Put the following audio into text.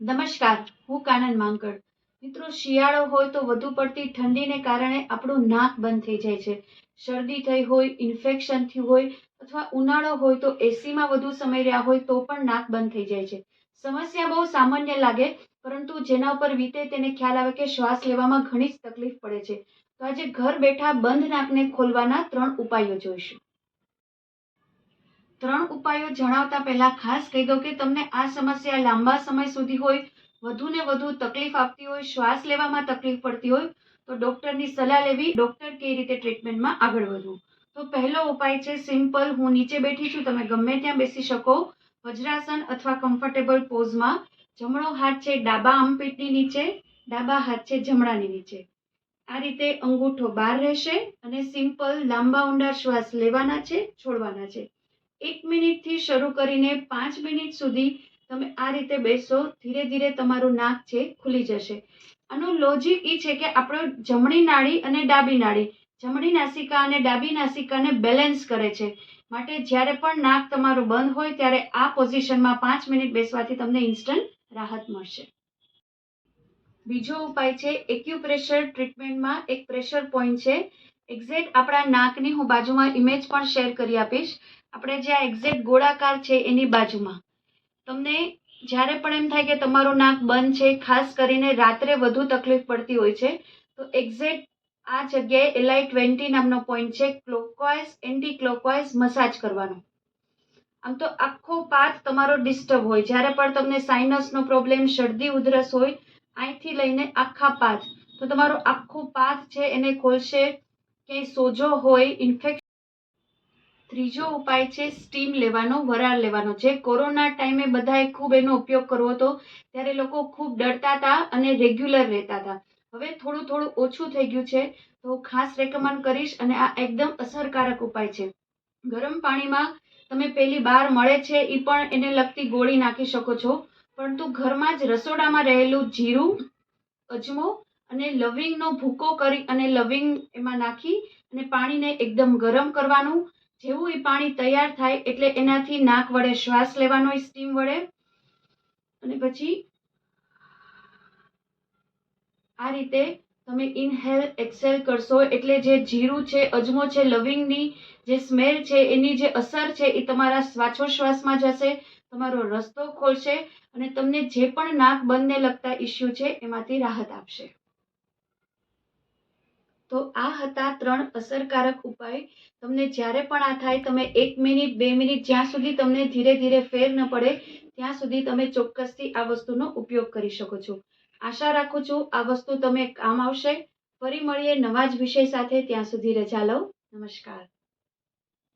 નમસ્કાર, હું કાનન માંકડ. મિત્રો, શિયાળો હોય તો વધુ પડતી ઠંડીને કારણે આપણું નાક બંધ થઈ જાય છે. શરદી થઈ હોય, ઇન્ફેક્શન થયું હોય અથવા ઉનાળો હોય તો એસીમાં વધુ સમય રહ્યા હોય તો પણ નાક બંધ થઈ જાય છે. સમસ્યા બહુ સામાન્ય લાગે, પરંતુ જેના ઉપર વીતે તેને ખ્યાલ આવે કે શ્વાસ લેવામાં ઘણી જ તકલીફ પડે છે. તો આજે ઘર બેઠા બંધ નાકને ખોલવાના ત્રણ ઉપાયો જોઈશું. ત્રણ ઉપાયો જણાવતા પહેલા ખાસ કહી દઉં કે તમને આ સમસ્યા લાંબા સમય સુધી હોય, વધુ ને વધુ તકલીફ આપતી હોય, શ્વાસ લેવામાં તકલીફ પડતી હોય, તો ડોક્ટરની સલાહ લેવી, ડોક્ટર કઈ રીતે ટ્રીટમેન્ટમાં આગળ વધવું. તો પહેલો ઉપાય છે સિમ્પલ, હું નીચે બેઠી છું, તમે ગમે ત્યાં બેસી શકો, વજ્રાસન અથવા કમ્ફર્ટેબલ પોઝમાં, જમણો હાથ છે ડાબા આમપીટની નીચે, ડાબા હાથ છે જમણાની નીચે. આ રીતે અંગૂઠો બહાર રહેશે અને સિમ્પલ લાંબા ઊંડા શ્વાસ લેવાના છે, છોડવાના છે. એક મિનિટથી શરૂ કરીને પાંચ મિનિટ સુધી તમે આ રીતે બેસો, ધીરે ધીરે તમારું નાક છે ખુલી જશે. આનું લોજિક એ છે કે આપણો જમણી નાળી અને ડાબી નાળી જમણી નાસિકા અને ડાબી નાસિકાને બેલેન્સ કરે છે. માટે જ્યારે પણ નાક તમારું બંધ હોય ત્યારે આ પોઝિશનમાં પાંચ મિનિટ બેસવાથી તમને ઇન્સ્ટન્ટ રાહત મળશે. બીજો ઉપાય છે એક્યુપ્રેશર ટ્રીટમેન્ટમાં એક પ્રેશર પોઈન્ટ છે એક્ઝેક્ટ આપણા નાકની હું બાજુમાં ઇમેજ પણ શેર કરી આપીશ. આપણે જે આ એક્ઝેક્ટ ગોળાકાર છે એની બાજુમાં. તમને જ્યારે પણ એમ થાય કે તમારું નાક બંધ છે, ખાસ કરીને રાત્રે વધુ તકલીફ પડતી હોય છે, તો એક્ઝેક્ટ આ જગ્યાએ એલઆઈ ટ્વેન્ટી નામનો પોઈન્ટ છે ક્લોકવાઇઝ એન્ટી ક્લોકવાઇઝ મસાજ કરવાનો. આમ તો આખો પાથ તમારો ડિસ્ટર્બ હોય. જ્યારે પણ તમને સાઇનસનો પ્રોબ્લેમ શરદી, ઉધરસ હોય અહીંથી લઈને આખા પાથ. તો તમારો આખો પાથ છે એને ખોલશે ક્યાંય સોજો હોય ઇન્ફેક્શન ત્રીજો ઉપાય છે સ્ટીમ લેવાનો, વરાળ લેવાનો. જે કોરોના ટાઈમે બધાએ ખૂબ એનો ઉપયોગ કરવો હતો, ત્યારે લોકો ખૂબ ડરતા હતા અને રેગ્યુલર રહેતા હતા. હવે થોડું થોડું ઓછું થઈ ગયું છે, તો ખાસ રેકમેન્ડ કરીશ અને આ એકદમ અસરકારક ઉપાય છે. ગરમ પાણીમાં તમે પેલી બાર મળે છે એ પણ એને લગતી ગોળી નાખી શકો છો. પરંતુ ઘરમાં જ રસોડામાં રહેલું જીરું, અજમો અને લવિંગનો ભૂકો કરી અને લવિંગ એમાં નાખી અને પાણીને એકદમ ગરમ કરવાનું. જેવું એ પાણી તૈયાર થાય એટલે એનાથી નાક વડે શ્વાસ લેવાનો સ્ટીમ વડે. અને પછી આ રીતે તમે ઇનહેલ એક્સેલ કરશો એટલે જે જીરું છે, અજમો છે, લવિંગની જે સ્મેલ છે, એની જે અસર છે એ તમારા શ્વાસોશ્વાસમાં જશે, તમારો રસ્તો ખોલશે અને તમને જે પણ નાક બંધને લગતા ઇસ્યુ છે એમાંથી રાહત આપશે. તો આ હતા ત્રણ અસરકારક ઉપાય. તમને જ્યારે પણ આ થાય, તમે એક મિનિટ, બે મિનિટ, જ્યાં સુધી તમને ધીરે ધીરે ફેર ન પડે, ત્યાં સુધી તમે ચોક્કસથી આ વસ્તુનો ઉપયોગ કરી શકો છો. આશા રાખું છું આ વસ્તુ તમે કામ આવશે. ફરી મળીએ નવા જ વિષય સાથે. ત્યાં સુધી રજા લઉં. નમસ્કાર.